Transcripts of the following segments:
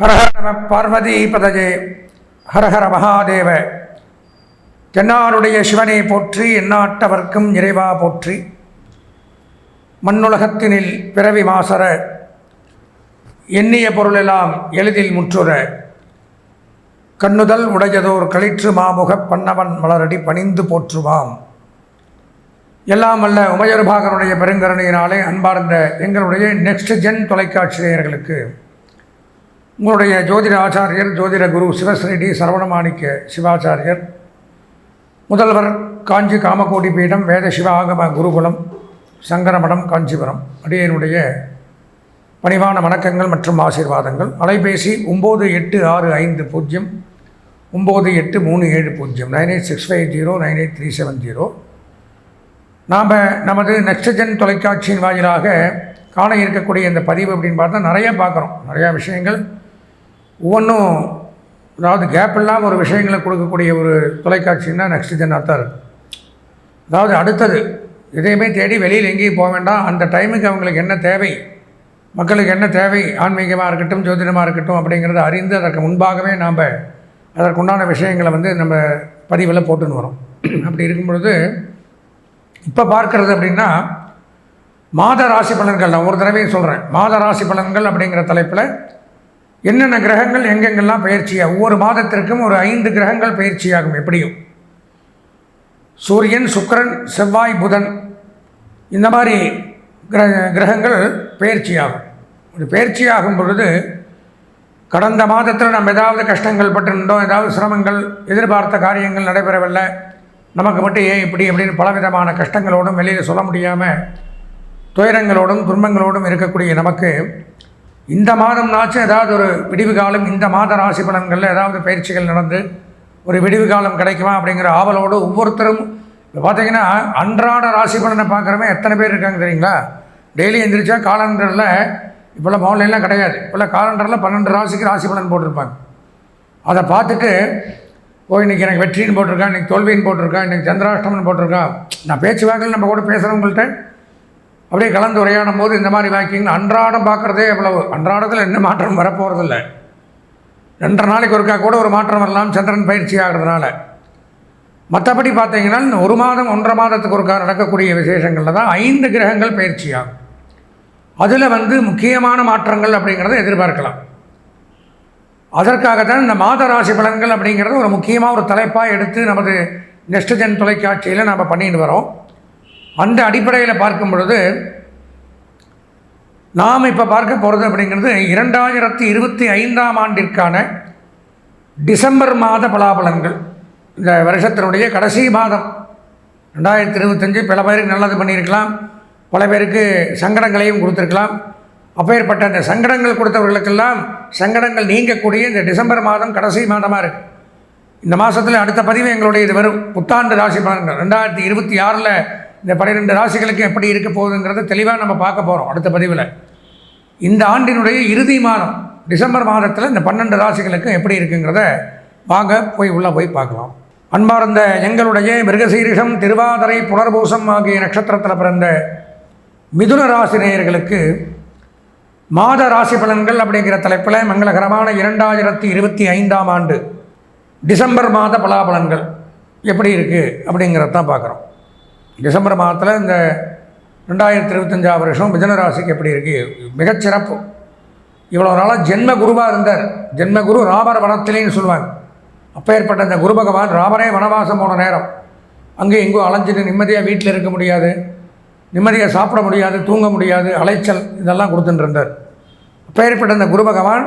ஹரஹர நம பார்வதி பதஜே ஹரஹர மகாதேவ. தென்னாருடைய சிவனை போற்றி எந்நாட்டவர்க்கும் இறைவா போற்றி. மண்ணுலகத்தினில் பிறவி மாசர எண்ணிய பொருளெல்லாம் எளிதில் முற்றுற. கண்ணுதல் உடையதோர் களிற்று மாமுகப் பண்ணவன் மலரடி பணிந்து போற்றுவாம். எல்லாம் அல்ல உமையர்பாகனுடைய பெருங்கருணையினாலே அன்பார்ந்த எங்களுடைய நெக்ஸ்ட் ஜென் தொலைக்காட்சி நேயர்களுக்கு உங்களுடைய ஜோதிட ஆச்சாரியர் ஜோதிட குரு சிவஸ்ரீடி சரவணமாணிக்க சிவாச்சாரியர் முதல்வர் காஞ்சி காமகோடி பீடம் வேத சிவாகம குருகுலம் சங்கரமடம் காஞ்சிபுரம் அடியனுடைய பணிவான வணக்கங்கள் மற்றும் ஆசீர்வாதங்கள். அலைபேசி ஒம்பது எட்டு ஆறு ஐந்து பூஜ்ஜியம் ஒம்பது எட்டு மூணு ஏழு பூஜ்ஜியம் nine eight six five zero nine eight three seven zero. நாம் நமது நெக்ஸ்டஜன் தொலைக்காட்சியின் வாயிலாக காண இருக்கக்கூடிய இந்த பதிவு அப்படின்னு பார்த்தா நிறைய பார்க்குறோம். நிறையா விஷயங்கள் ஒவ்வொன்றும் அதாவது கேப் இல்லாமல் ஒரு விஷயங்களை கொடுக்கக்கூடிய ஒரு தொலைக்காட்சின்னா நெக்ஸ்ட் ஜென்னாக தான் அதாவது அடுத்தது எதையுமே தேடி வெளியில் எங்கேயும் போக வேண்டாம். அந்த டைமுக்கு அவங்களுக்கு என்ன தேவை மக்களுக்கு என்ன தேவை ஆன்மீகமாக இருக்கட்டும் ஜோதிடமாக இருக்கட்டும் அப்படிங்கிறத அறிந்து அதற்கு முன்பாகவே நாம் அதற்குண்டான விஷயங்களை வந்து நம்ம பதிவில் போட்டுன்னு வரோம். அப்படி இருக்கும் பொழுது இப்போ பார்க்கறது அப்படின்னா மாத ராசி பலன்கள் நான் ஒரு தடவையும் சொல்கிறேன் மாத ராசி பலன்கள் அப்படிங்கிற தலைப்பில் என்னென்ன கிரகங்கள் எங்கெங்கெல்லாம் பயிற்சியாக ஒவ்வொரு மாதத்திற்கும் ஒரு ஐந்து கிரகங்கள் பயிற்சியாகும் எப்படியும். சூரியன் சுக்கிரன் செவ்வாய் புதன் இந்த மாதிரி கிர கிரகங்கள் பயிற்சியாகும். ஒரு பயிற்சியாகும் பொழுது கடந்த மாதத்தில் நம்ம ஏதாவது கஷ்டங்கள் பட்டிருந்தோம் ஏதாவது சிரமங்கள் எதிர்பார்த்த காரியங்கள் நடைபெறவில்லை நமக்கு மட்டும் ஏன் இப்படி அப்படின்னு பலவிதமான கஷ்டங்களோடும் வெளியில் சொல்ல முடியாமல் துயரங்களோடும் துன்பங்களோடும் இருக்கக்கூடிய நமக்கு இந்த மாதம்னாச்சும் ஏதாவது ஒரு விடிவு காலம் இந்த மாத ராசி பலன்களில் ஏதாவது பயிற்சிகள் நடந்து ஒரு விடிவு காலம் கிடைக்குமா அப்படிங்கிற ஆவலோடு ஒவ்வொருத்தரும் இப்போ பார்த்தீங்கன்னா அன்றாட ராசி பலனை பார்க்குறவங்க எத்தனை பேர் இருக்காங்க தெரியுங்களா? டெய்லி எந்திரிச்சா காலண்டரில் இப்போல்லாம் மோன்லைன்லாம் கிடையாது. இப்போல்லாம் காலண்டரில் பன்னெண்டு ராசிக்கு ராசி பலன் போட்டிருப்பாங்க. அதை பார்த்துட்டு ஓ இன்றைக்கி எனக்கு வெற்றின்னு போட்டிருக்கான் இன்றைக்கி தோல்வின்னு போட்டிருக்கான் இன்றைக்கி சந்திராஷ்டமன் போட்டிருக்கான் நான் பேச்சு வாக்கில் நம்ம கூட பேசுகிறவங்கள்ட்ட அப்படியே கலந்து உரையாடும் போது இந்த மாதிரி வாக்கிங் அன்றாடம் பார்க்குறதே எவ்வளவு? அன்றாடத்தில் என்ன மாற்றம் வரப்போகிறதில்ல ரெண்டரை நாளைக்கு ஒருக்கா கூட ஒரு மாற்றம் வரலாம் சந்திரன் பயிற்சி ஆகிறதுனால. மற்றபடி பார்த்தீங்கன்னா ஒரு மாதம் ஒன்றரை மாதத்துக்கு ஒருக்கா நடக்கக்கூடிய விசேஷங்களில் தான் ஐந்து கிரகங்கள் பயிற்சியாகும் அதில் வந்து முக்கியமான மாற்றங்கள் அப்படிங்கிறத எதிர்பார்க்கலாம். அதற்காகத்தான் இந்த மாத ராசி பலன்கள் அப்படிங்கிறது ஒரு முக்கியமாக ஒரு தலைப்பாக எடுத்து நமது நெக்ஸ்ட் ஜென் தொலைக்காட்சியில் நம்ம பண்ணிட்டு வரோம். அந்த அடிப்படையில் பார்க்கும் பொழுது நாம் இப்போ பார்க்க போகிறது அப்படிங்கிறது இரண்டாயிரத்தி இருபத்தி ஐந்தாம் ஆண்டிற்கான டிசம்பர் மாத பலாபலன்கள். இந்த வருஷத்தினுடைய கடைசி மாதம். ரெண்டாயிரத்தி இருபத்தஞ்சு பல பேருக்கு நல்லது பண்ணியிருக்கலாம். பல பேருக்கு சங்கடங்களையும் கொடுத்துருக்கலாம். அப்பேற்பட்ட அந்த சங்கடங்கள் கொடுத்தவர்களுக்கெல்லாம் சங்கடங்கள் நீங்கக்கூடிய இந்த டிசம்பர் மாதம் கடைசி மாதமாக இருக்குது இந்த மாதத்தில் அடுத்த பதிவு எங்களுடைய இது வரும். புத்தாண்டு ராசி பலன்கள். ரெண்டாயிரத்தி இருபத்தி ஆறில் இந்த பன்னிரெண்டு ராசிகளுக்கு எப்படி இருக்க போகுதுங்கிறத தெளிவாக நம்ம பார்க்க போகிறோம் அடுத்த பதிவில். இந்த ஆண்டினுடைய இறுதி மாதம் டிசம்பர் மாதத்தில் இந்த பன்னெண்டு ராசிகளுக்கும் எப்படி இருக்குங்கிறத வாங்க போய் உள்ளே போய் பார்க்கலாம். அன்பார்ந்த எங்களுடைய மிருகசீரிஷம் திருவாதிரை புனர்பூசம் ஆகிய நட்சத்திரத்தில் பிறந்த மிதுன ராசி நேயர்களுக்கு மாத ராசி பலன்கள் அப்படிங்கிற தலைப்பில் மங்களகரமான இரண்டாயிரத்தி இருபத்தி ஐந்தாம் ஆண்டு டிசம்பர் மாத பலாபலன்கள் எப்படி இருக்குது அப்படிங்கிறத தான் பார்க்குறோம். டிசம்பர் மாதத்தில் இந்த ரெண்டாயிரத்தி இருபத்தஞ்சாம் வருஷம் மிதன ராசிக்கு எப்படி இருக்குது மிகச்சிறப்பு இவ்வளோ நாளாக ஜென்ம குருவாக இருந்தார். ஜென்ம குரு ராமர் வனத்திலேன்னு சொல்லுவாங்க. அப்பேற்பட்ட இந்த குரு பகவான் ராமரே வனவாசம் போன நேரம். அங்கே எங்கோ அலைஞ்சிட்டு நிம்மதியாக வீட்டில் இருக்க முடியாது. நிம்மதியாக சாப்பிட முடியாது தூங்க முடியாது அலைச்சல் இதெல்லாம் கொடுத்துட்டு இருந்தார். அப்பேற்பட்ட இந்த குரு பகவான்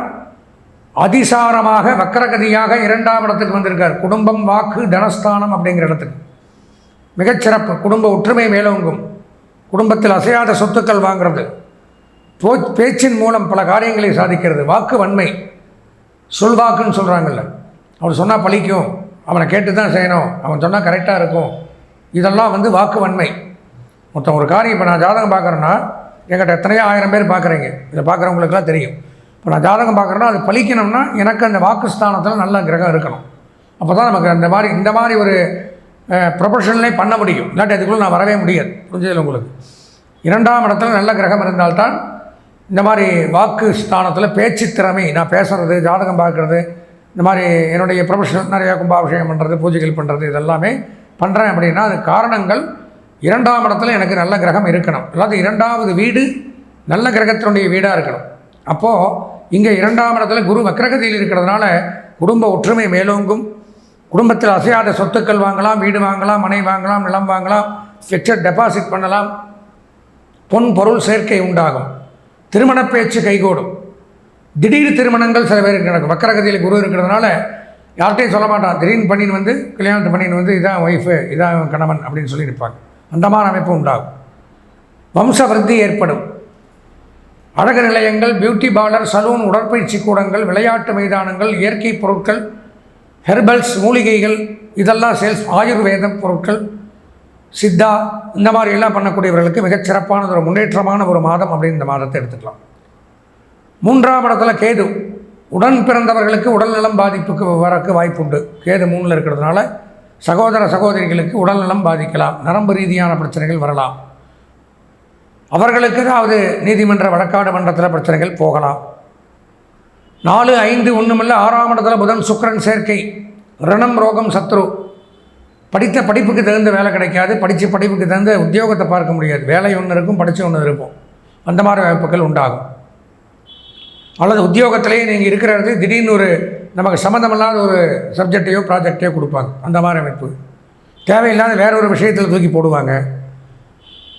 அதிசாரமாக வக்கரகதியாக இரண்டாம் இடத்துக்கு வந்திருக்கார். குடும்பம் வாக்கு தனஸ்தானம் அப்படிங்கிற இடத்துக்கு. மிகச்சிறப்பு குடும்ப ஒற்றுமை மேலோங்கும். குடும்பத்தில் அசையாத சொத்துக்கள் வாங்கிறது. போ பேச்சின் மூலம் பல காரியங்களை சாதிக்கிறது. வாக்கு வன்மை. சொல்வாக்குன்னு சொல்கிறாங்கல்ல அவர் சொன்னால் பழிக்கும். அவனை கேட்டு தான் செய்யணும். அவன் சொன்னால் கரெக்டாக இருக்கும். இதெல்லாம் வந்து வாக்கு வன்மை. மொத்தம் ஒரு காரியம். இப்போ நான் ஜாதகம் பார்க்குறேன்னா எங்கிட்ட எத்தனையோ ஆயிரம் பேர் பார்க்குறீங்க. இதை பார்க்குறவங்களுக்குலாம் தெரியும். இப்போ நான் ஜாதகம் பார்க்குறேன்னா அது பழிக்கணும்னா எனக்கு அந்த வாக்குஸ்தானத்தில் நல்ல கிரகம் இருக்கணும். அப்போ தான் நமக்கு அந்த மாதிரி இந்த மாதிரி ஒரு ப்ரொஃபஷனலே பண்ண முடியும். இல்லாட்டி அதுக்குள்ளே நான் வரவே முடியாது. புரிஞ்சதில்லை உங்களுக்கு? இரண்டாம் இடத்துல நல்ல கிரகம் இருந்தால்தான் இந்த மாதிரி வாக்கு ஸ்தானத்தில் பேச்சு திறமை நான் பேசுகிறது ஜாதகம் பார்க்குறது இந்த மாதிரி என்னுடைய ப்ரொஃபஷன் நிறையா கும்பாபிஷேகம் பண்ணுறது பூஜைகள் பண்ணுறது இதெல்லாமே பண்ணுறேன் அப்படின்னா அது காரணங்கள் இரண்டாம் இடத்துல எனக்கு நல்ல கிரகம் இருக்கணும். அதாவது இரண்டாவது வீடு நல்ல கிரகத்தினுடைய வீடாக இருக்கணும். அப்போது இங்கே இரண்டாம் இடத்துல குரு வக்ரகதியில் இருக்கிறதுனால குடும்ப ஒற்றுமை மேலோங்கும். குடும்பத்தில் அசையாத சொத்துக்கள் வாங்கலாம் வீடு வாங்கலாம் மனை வாங்கலாம் நிலம் வாங்கலாம் ஃபிக்சட் டெபாசிட் பண்ணலாம். பொன் பொருள் சேர்க்கை உண்டாகும். திருமண பேச்சு கைகூடும். திடீர் திருமணங்கள் சில பேருக்கு நடக்கும் வக்கரகதியில் குரு இருக்கிறதுனால யார்கிட்டையும் சொல்ல மாட்டான். திடீர்னு பண்ணின்னு வந்து கல்யாணத்தை பண்ணின்னு வந்து இதான் ஒய்ஃபு இதான் கணவன் அப்படின்னு சொல்லி நிற்பாங்க அந்த மாதிரி அமைப்பு உண்டாகும். வம்ச விருத்தி ஏற்படும். அழகு நிலையங்கள் பியூட்டி பார்லர் சலூன் உடற்பயிற்சி கூடங்கள் விளையாட்டு மைதானங்கள் இயற்கை பொருட்கள் ஹெர்பல்ஸ் மூலிகைகள் இதெல்லாம் சேல்ஸ் ஆயுர்வேதம் பொருட்கள். சித்தா இந்த மாதிரி எல்லாம் பண்ணக்கூடியவர்களுக்கு மிகச் சிறப்பான ஒரு முன்னேற்றமான ஒரு மாதம் அப்படின்னு இந்த மாதத்தை எடுத்துக்கலாம். மூன்றாம் இடத்துல கேது. உடன் பிறந்தவர்களுக்கு உடல்நலம் பாதிப்புக்கு வரக்கு வாய்ப்புண்டு. கேது மூணில் இருக்கிறதுனால சகோதர சகோதரிகளுக்கு உடல்நலம் பாதிக்கலாம். நரம்பு ரீதியான பிரச்சனைகள் வரலாம். அவர்களுக்கு அதாவது நீதிமன்ற வழக்காடு மன்றத்தில் பிரச்சனைகள் போகலாம். நாலு ஐந்து ஒன்றுமில்ல ஆறாம் இடத்துல புதன் சுக்கிரன் சேர்க்கை. ரணம் ரோகம் சத்ரு. படித்த படிப்புக்கு தகுந்த வேலை கிடைக்காது. படித்த படிப்புக்கு தகுந்த உத்தியோகத்தை பார்க்க முடியாது. வேலை ஒன்று இருக்கும் படித்த ஒன்று இருக்கும். அந்த மாதிரி வாய்ப்புகள் உண்டாகும். அல்லது உத்தியோகத்திலேயே நீங்கள் இருக்கிற இடத்துல திடீர்னு ஒரு நமக்கு சம்மந்தமில்லாத ஒரு சப்ஜெக்டையோ ப்ராஜெக்டையோ கொடுப்பாங்க. அந்த மாதிரி அமைப்பு. தேவையில்லாத வேற ஒரு விஷயத்தில் தூக்கி போடுவாங்க.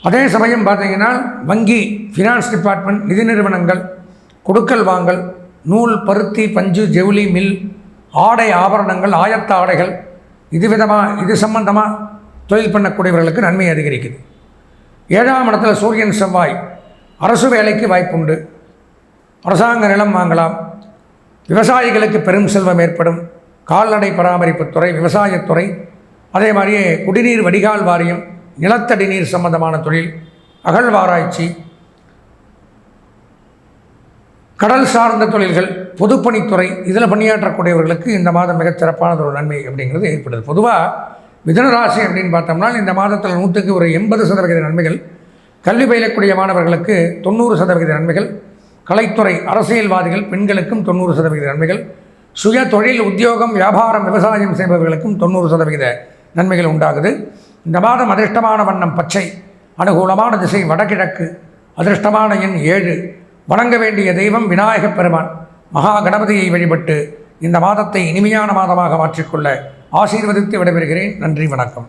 அதே சமயம் பார்த்தீங்கன்னா வங்கி ஃபினான்ஸ் டிபார்ட்மெண்ட் நிதி நிறுவனங்கள் கொடுக்கல் வாங்கல் நூல் பருத்தி பஞ்சு ஜவுளி மில் ஆடை ஆபரணங்கள் ஆயத்த ஆடைகள் இது விதமாக இது சம்பந்தமாக தொழில் பண்ணக்கூடியவர்களுக்கு நன்மை அதிகரிக்குது. ஏழாம் இடத்துல சூரியன் செவ்வாய் அரசு வேலைக்கு வாய்ப்புண்டு. அரசாங்க நிலம் வாங்கலாம். விவசாயிகளுக்கு பெரும் செல்வம் ஏற்படும். கால்நடை பராமரிப்புத்துறை விவசாயத்துறை அதே மாதிரியே குடிநீர் வடிகால் வாரியம் நிலத்தடி நீர் சம்பந்தமான தொழில் அகழ்வாராய்ச்சி கடல் சார்ந்த தொழில்கள் பொதுப்பணித்துறை இதில் பணியாற்றக்கூடியவர்களுக்கு இந்த மாதம் மிகச் சிறப்பானது ஒரு நன்மை அப்படிங்கிறது ஏற்படுது. பொதுவாக மிதனராசி அப்படின்னு பார்த்தோம்னா இந்த மாதத்தில் நூற்றுக்கு ஒரு எண்பது சதவிகித நன்மைகள் கல்வி பயிலக்கூடிய மாணவர்களுக்கு தொண்ணூறு சதவிகித நன்மைகள் கலைத்துறை அரசியல்வாதிகள் பெண்களுக்கும் தொண்ணூறு சதவிகித நன்மைகள் சுய தொழில் உத்தியோகம் வியாபாரம் விவசாயம் செய்பவர்களுக்கும் தொண்ணூறு சதவிகித நன்மைகள் உண்டாகுது. இந்த மாதம் அதிர்ஷ்டமான வண்ணம் பச்சை அனுகூலமான திசை வடகிழக்கு அதிர்ஷ்டமான எண் ஏழு வணங்க வேண்டிய தெய்வம் விநாயகப் பெருமான். மகா கணபதியை வழிபட்டு இந்த மாதத்தை இனிமையான மாதமாக மாற்றிக்கொள்ள ஆசீர்வதித்து விடைபெறுகிறேன். நன்றி வணக்கம்.